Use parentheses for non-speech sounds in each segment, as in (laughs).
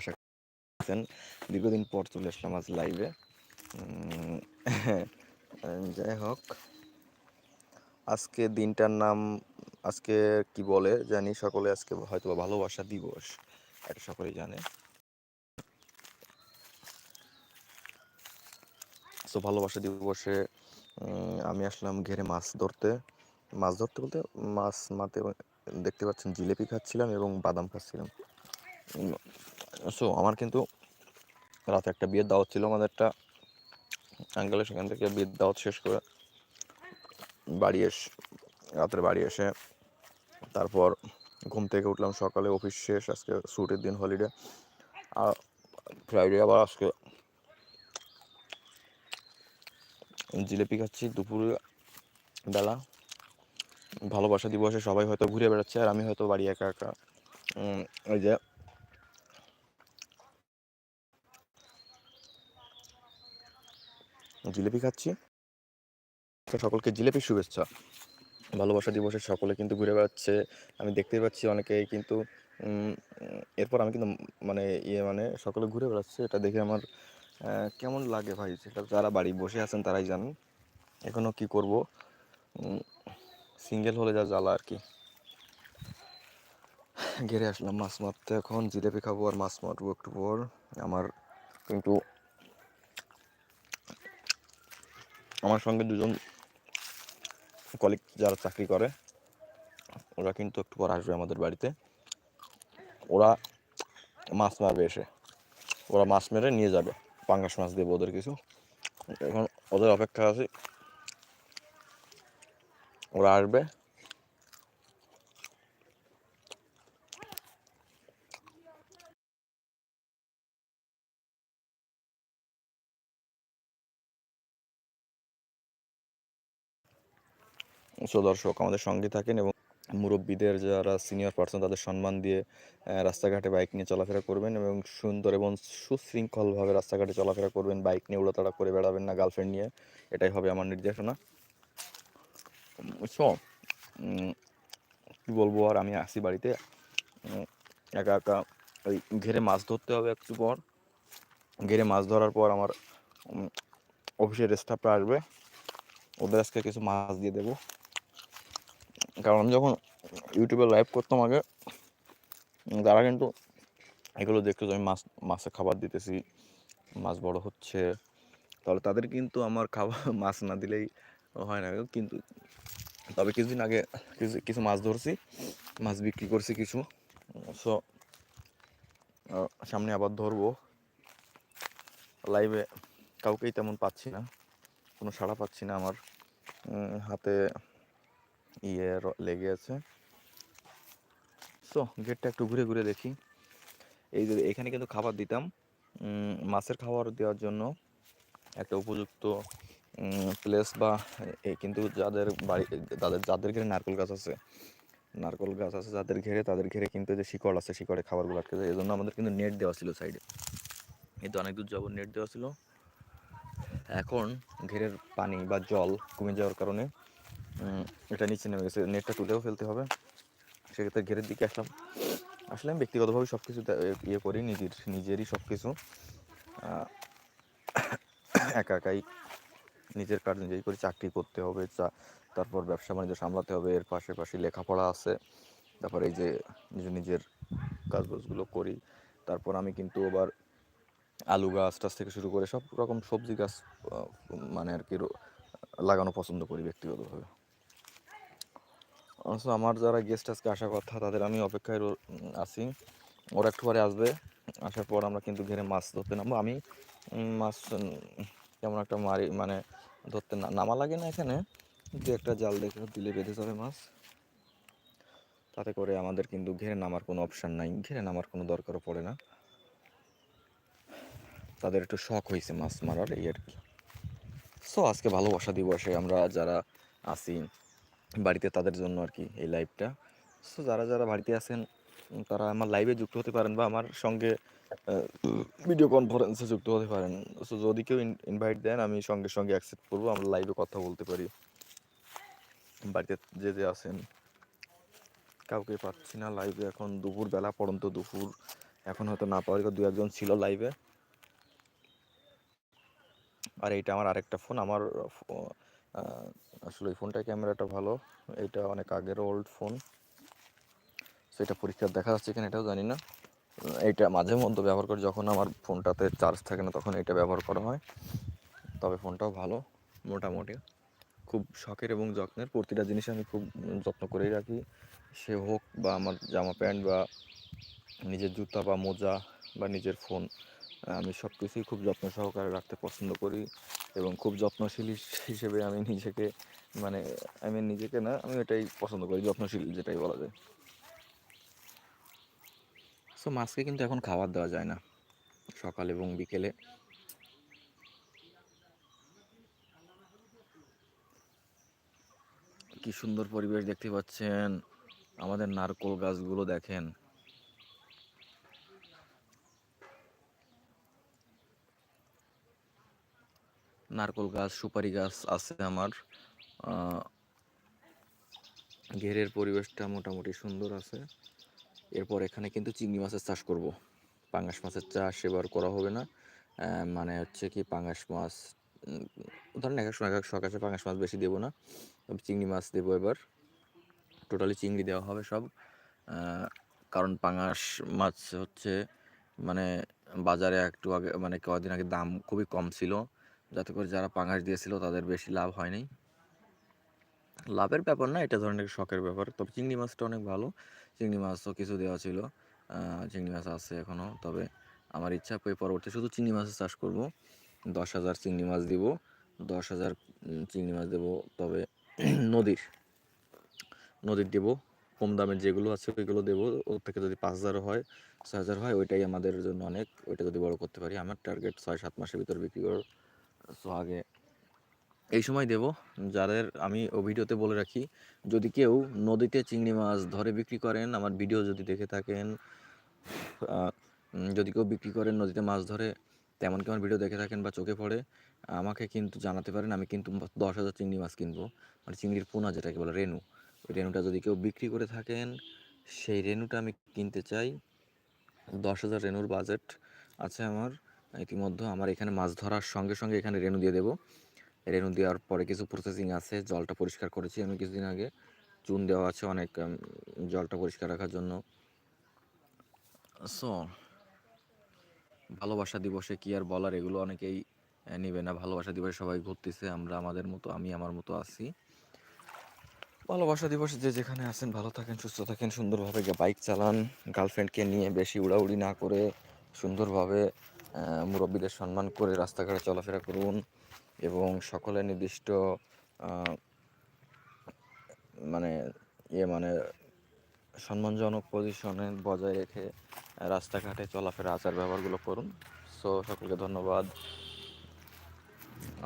আশা করছেন। দীর্ঘদিন পর চলে আসলাম আজ লাইভে যাই হোক। আজকে দিনটার নাম, আজকে কি বলে জানি, সকলে আজকে হয়তো ভালোবাসা দিবস, এটা সকলেই জানে। তো ভালোবাসা দিবসে আমি আসলাম ঘেরে মাছ ধরতে। মাছ ধরতে বলতে, মাছ মাতে দেখতে পাচ্ছেন জিলেপি খাচ্ছিলাম এবং বাদাম খাচ্ছিলাম। সো আমার কিন্তু রাতে একটা বিয়ের দাওয়াত ছিল আমাদের একটা আঙ্কেলের সেখান থেকে বিয়ের দাওয়াত শেষ করে বাড়ি এস, রাতের বাড়ি এসে তারপর ঘুম থেকে উঠলাম সকালে, অফিস শেষ, আজকে ছুটির দিন হলিডে আর ফ্রাইডে আবার আজকে জিলেপি খাচ্ছি দুপুরে বেলা। ভালোবাসা দিবসে সবাই হয়তো ঘুরে বেড়াচ্ছে আর আমি হয়তো বাড়ি একা একা। ওই যে জিলেপি খাচ্ছি। সকলকে জিলেপির শুভেচ্ছা। ভালোবাসা দিবসে সকলে কিন্তু ঘুরে বেড়াচ্ছে। আমি দেখতেই পাচ্ছি অনেকেই কিন্তু এরপর আমি কিন্তু মানে ইয়ে মানে সকলে ঘুরে বেড়াচ্ছে। এটা দেখে আমার কেমন লাগে ভাই? সেটা যারা বাড়ি বসে আছেন তারাই জানেন। এখনও কি করব? সিঙ্গেল হলে যা জ্বালা আর কি। ঘেরে আসলাম মাছ মারতে। এখন জিলেপি খাব আর মাছ মারবো একটু পর। আমার কিন্তু আমার সঙ্গে দুজন কলিগ যারা চাকরি করে, ওরা কিন্তু একটু পর আসবে আমাদের বাড়িতে। ওরা মাছ মারবে এসে। ওরা মাছ মেরে নিয়ে যাবে। পাঙ্গাস মাছ দেবো ওদের কিছু। এখন ওদের অপেক্ষা আছে। ওরা আসবে। সো দর্শক আমাদের সঙ্গে থাকেন এবং মুরব্বীদের যারা সিনিয়র পার্সন তাদের সম্মান দিয়ে রাস্তাঘাটে বাইক নিয়ে চলাফেরা করবেন এবং সুন্দর এবং সুশৃঙ্খলভাবে রাস্তাঘাটে চলাফেরা করবেন। বাইক নিয়ে উড়াতাড়া করে বেড়াবেন না গার্লফ্রেন্ড নিয়ে। এটাই হবে আমার নির্দেশনা। সো কী বলব আর, আমি আসি বাড়িতে। একা একা ওই ঘেরে মাছ ধরতে হবে একটু পর। ঘেরে মাছ ধরার পর আমার অফিসের স্টাফরা আসবে। ওদের আজকে কিছু মাছ দিয়ে দেবো। কারণ আমি যখন ইউটিউবে লাইভ করতাম আগে তারা কিন্তু এগুলো দেখতো যে আমি মাছ, মাছে খাবার দিতেছি, মাছ বড় হচ্ছে। তাহলে তাদের কিন্তু আমার খাবার, (laughs) মাছ না দিলেই হয় না। কিন্তু তবে কিছুদিন আগে কিছু কিছু মাছ ধরছি, মাছ বিক্রি করছি কিছু। সো সামনে আবার ধরবো। লাইভে কাউকেই তেমন পাচ্ছি না, কোনো সাড়া পাচ্ছি না আমার। হাতে ইয়ে লেগে আছে। সো গেটটা একটু ঘুরে ঘুরে দেখি। এই যে এখানে কিন্তু খাবার দিতাম। মাছের খাবার দেওয়ার জন্য একটা উপযুক্ত প্লেস বা কিন্তু যাদের বাড়ি, তাদের, যাদের ঘরে নারকেল গাছ আছে, নারকেল গাছ আছে যাদের ঘেরে, তাদের ঘেরে কিন্তু যে শিকড় আছে, শিকড়ে খাবারগুলো আটকে যায়। এই জন্য আমাদের কিন্তু নেট দেওয়া ছিল সাইডে কিন্তু অনেক দূর যাব নেট দেওয়া ছিল। এখন ঘেরের পানি বা জল কমে যাওয়ার কারণে এটা নিচে নেমে গেছে। নেটটা তুলেও ফেলতে হবে। সেক্ষেত্রে ঘেরের দিকে আসলাম। আসলে আমি ব্যক্তিগতভাবে সব কিছু ইয়ে করি, নিজের নিজেরই সব কিছু একা একাই নিজের কাজ নিজেই করে। চাকরি করতে হবে, চা- তারপর ব্যবসা বাণিজ্য সামলাতে হবে। এর পাশাপাশি লেখাপড়া আছে। তারপর এই যে নিজের নিজের কাজবাজগুলো করি। তারপর আমি কিন্তু আবার আলু গাছ টাছ থেকে শুরু করে সব রকম সবজি গাছ মানে আর কি লাগানো পছন্দ করি ব্যক্তিগতভাবে। অবশ্য আমার যারা গেস্ট আজকে আসার কথা, তাদের আমি অপেক্ষায় আছি। ওরা একটু পরে আসবে। আসার পর আমরা কিন্তু ঘেরে মাছ ধরতে নামবো। আমি মাছ তেমন একটা মারি মানে ধরতে না- নামা লাগে না এখানে। দু একটা জাল দেখে দিলে বেঁধে যাবে মাছ। তাতে করে আমাদের কিন্তু ঘেরে নামার কোনো অপশান নাই। ঘেরে নামার কোনো দরকারও পড়ে না। তাদের একটু শখ হয়েছে মাছ মারার, এই আর কি। সো আজকে ভালোবাসা দিবসে আমরা যারা আছি বাড়িতে তাদের জন্য আর কি এই লাইভটা সো যারা যারা বাড়িতে আছেন, তারা আমার লাইভে যুক্ত হতে পারেন বা আমার সঙ্গে ভিডিও কনফারেন্সে যুক্ত হতে পারেন। সো যদি কেউ ইনভাইট দেন, আমি সঙ্গে সঙ্গে অ্যাকসেপ্ট করব, আমরা লাইভে কথা বলতে পারি। বাড়িতে যে যে আছেন, কাউকে পাচ্ছি না লাইভে এখন দুপুর বেলা পড়ন্ত দুপুর এখন হয়তো না পাওয়ার দু একজন ছিল লাইভে আর এইটা আমার আরেকটা ফোন আমার আসলে এই ফোনটার ক্যামেরাটা ভালো। এইটা অনেক আগের ওল্ড ফোন সেটা পরীক্ষার দেখা যাচ্ছে কিনা এটাও জানি না। এইটা মাঝে মধ্যে ব্যবহার করি, যখন আমার ফোনটাতে চার্জ থাকে না তখন এটা ব্যবহার করা হয়। তবে ফোনটাও ভালো, মোটামুটি। খুব শখের এবং যত্নের, প্রতিটা জিনিস আমি খুব যত্ন করেই রাখি। সে হোক বা আমার জামা প্যান্ট বা নিজের জুতা বা মোজা বা নিজের ফোন আমি সব কিছুই খুব যত্ন সহকারে রাখতে পছন্দ করি এবং খুব যত্নশীল হিসেবে আমি নিজেকে মানে আমি নিজেকে না, আমি এটাই পছন্দ করি, যত্নশীল যেটাই বলা যায়। সো মাছকে কিন্তু এখন খাবার দেওয়া যায় না, সকাল এবং বিকেলে। কি সুন্দর পরিবেশ দেখতে পাচ্ছেন, আমাদের নারকোল গাছগুলো দেখেন। নারকোল গাছ, সুপারি গাছ আছে আমার। ঘেরের পরিবেশটা মোটামুটি সুন্দর আছে। এরপর এখানে কিন্তু চিংড়ি মাছের চাষ করব। পাঙ্গাস মাছের চাষ এবার করা হবে না। মানে হচ্ছে কি পাঙ্গাস মাছ ধরেন এক এক সময় এক এক শখ আছে, পাঙ্গাস মাছ বেশি দেবো না। তবে চিংড়ি মাছ দেবো এবার। টোটালি চিংড়ি দেওয়া হবে সব। কারণ পাঙাশ মাছ হচ্ছে মানে বাজারে একটু আগে মানে কদিন আগে দাম খুবই কম ছিল। যাতে করে যারা পাঙাশ দিয়েছিল তাদের বেশি লাভ হয়নি। লাভের ব্যাপার না, এটা ধরনের শখের ব্যাপার। তবে চিংড়ি মাছটা অনেক ভালো। চিংড়ি মাছও কিছু দেওয়া ছিল। চিংড়ি মাছ আছে এখনও তবে আমার ইচ্ছা পরে পরবর্তী শুধু চিংড়ি মাছের চাষ করব। দশ হাজার চিংড়ি মাছ দিব, দশ হাজার চিংড়ি মাছ দেবো। তবে নদীর নদীর দেবো। কম দামের যেগুলো আছে ওইগুলো দেবো। ওর থেকে যদি পাঁচ হাজার হয়, ছয় হাজার হয়, ওইটাই আমাদের জন্য অনেক। ওইটা যদি বড় করতে পারি, আমার টার্গেট ছয় সাত মাসের ভিতর বিক্রি করার সো আগে এই সময় দেব। যাদের আমি ও ভিডিওতে বলে রাখি, যদি কেউ নদীতে চিংড়ি মাছ ধরে বিক্রি করেন, আমার ভিডিও যদি দেখে থাকেন যদি কেউ বিক্রি করেন, নদীতে মাছ ধরে, তেমন কি আমার ভিডিও দেখে থাকেন বা চোখে পড়ে, আমাকে কিন্তু জানাতে পারেন, আমি কিন্তু দশ হাজার চিংড়ি মাছ কিনবো। মানে চিংড়ির পোনা যেটাকে বলে রেনু ওই রেনুটা যদি কেউ বিক্রি করে থাকেন, সেই রেনুটা আমি কিনতে চাই। দশ হাজার রেনুর বাজেট আছে আমার। ইতিমধ্যে আমার এখানে মাছ ধরার সঙ্গে সঙ্গে এখানে রেনু দিয়ে দেবো। রেনু দেওয়ার পরে কিছু প্রসেসিং আছে, জলটা পরিষ্কার করেছি আমি কিছুদিন আগে। চুন দেওয়া আছে অনেক জলটা পরিষ্কার রাখার জন্য। সো ভালোবাসা দিবসে কি আর বলার, এগুলো অনেকেই নিবে না। ভালোবাসা দিবসে সবাই ঘুরতেছে, আমরা আমাদের মতো, আমি আমার মতো আছি। ভালোবাসা দিবসে যে যেখানে আছেন, ভালো থাকেন, সুস্থ থাকেন, সুন্দরভাবে বাইক চালান। গার্লফ্রেন্ডকে নিয়ে বেশি উড়াউড়ি না করে সুন্দরভাবে মুরব্বীদের সম্মান করে রাস্তাঘাটে চলাফেরা করুন এবং সকলে নির্দিষ্ট মানে ইয়ে মানে সম্মানজনক পজিশনে বজায় রেখে রাস্তাঘাটে চলাফেরা আচার ব্যবহারগুলো করুন। সো সকলকে ধন্যবাদ।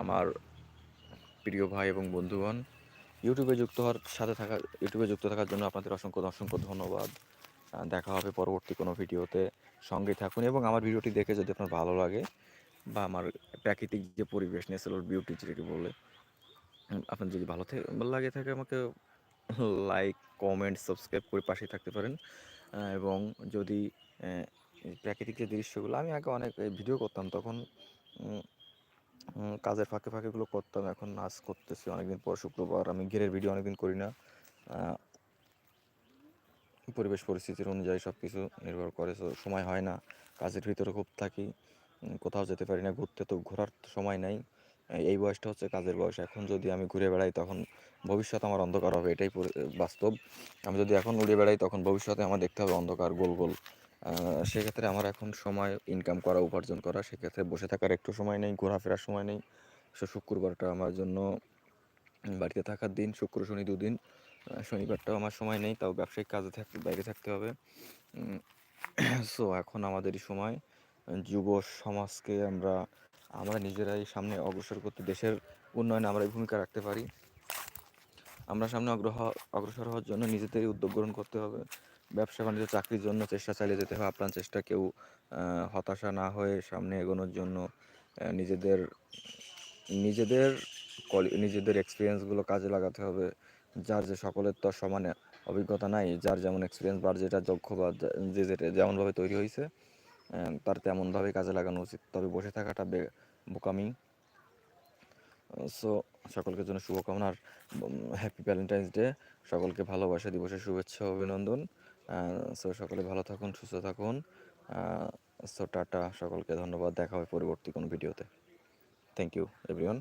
আমার প্রিয় ভাই এবং বন্ধুগণ ইউটিউবে যুক্ত হওয়ার সাথে থাকা ইউটিউবে যুক্ত থাকার জন্য আপনাদের অসংখ্য অসংখ্য ধন্যবাদ। দেখা হবে পরবর্তী কোনো ভিডিওতে সঙ্গে থাকুন এবং আমার ভিডিওটি দেখে যদি আপনার ভালো লাগে বা আমার প্রাকৃতিক যে পরিবেশ ন্যাচারাল বিউটি যেটাকে বলে আপনার যদি ভালো লাগে থাকে আমাকে লাইক কমেন্ট সাবস্ক্রাইব করে পাশে থাকতে পারেন। এবং যদি প্রাকৃতিক যে দৃশ্যগুলো, আমি আগে অনেক ভিডিও করতাম, তখন কাজের ফাঁকে ফাঁকেগুলো করতাম। এখন নাচ করতেছি, অনেকদিন পর শুক্রবার, আমি ঘেরের ভিডিও অনেকদিন করি না। পরিবেশ পরিস্থিতির অনুযায়ী সব কিছু নির্ভর করে সময় হয় না। কাজের ভিতরে খুব থাকি কোথাও যেতে পারি না, ঘুরতে তো ঘোরার সময় নাই। এই বয়সটা হচ্ছে কাজের বয়স। এখন যদি আমি ঘুরে বেড়াই তখন ভবিষ্যৎ আমার অন্ধকার হবে, এটাই বাস্তব। আমি যদি এখন উড়ে বেড়াই তখন ভবিষ্যতে আমার দেখতে হবে অন্ধকার, গোল গোল। সেক্ষেত্রে আমার এখন সময় ইনকাম করা, উপার্জন করা, সেক্ষেত্রে বসে থাকার একটু সময় নেই, ঘোরাফেরার সময় নেই। সো শুক্রবারটা আমার জন্য বাড়িতে থাকার দিন, শুক্র, শনি দুদিন। শনিবারটাও আমার সময় নেই, তাও ব্যবসায়িক কাজে থাকতে বাইরে থাকতে হবে। সো (clears throat) এখন আমাদেরই সময়। যুব সমাজকে আমরা আমরা নিজেরাই সামনে অগ্রসর করতে, দেশের উন্নয়নে আমরা ভূমিকা রাখতে পারি। আমরা সামনে অগ্রহ, অগ্রসর হওয়ার জন্য নিজেদেরই উদ্যোগ গ্রহণ করতে হবে। ব্যবসা বাণিজ্য, চাকরির জন্য চেষ্টা চালিয়ে যেতে হবে, আপ্রাণ চেষ্টা কেউ হতাশা না হয়ে সামনে এগোনোর জন্য নিজেদের নিজেদের নিজেদের এক্সপিরিয়েন্সগুলো কাজে লাগাতে হবে। যার যে সকলের তো সমানে অভিজ্ঞতা নাই, যার যেমন এক্সপিরিয়েন্স বা যেটা যোগ্য বা যে যেটা যেমনভাবে তৈরি হয়েছে তার তেমনভাবে কাজে লাগানো উচিত। তবে বসে থাকাটা বোকামি। সো, সকলকে জন্য শুভকামনা আর হ্যাপি ভ্যালেন্টাইন্স ডে সকলকে ভালোবাসা, দিবসের শুভেচ্ছা, অভিনন্দন। সো, সকলে ভালো থাকুন, সুস্থ থাকুন। So, tata. সকলকে ধন্যবাদ। দেখা হবে পরবর্তী কোনো ভিডিওতে। Thank you everyone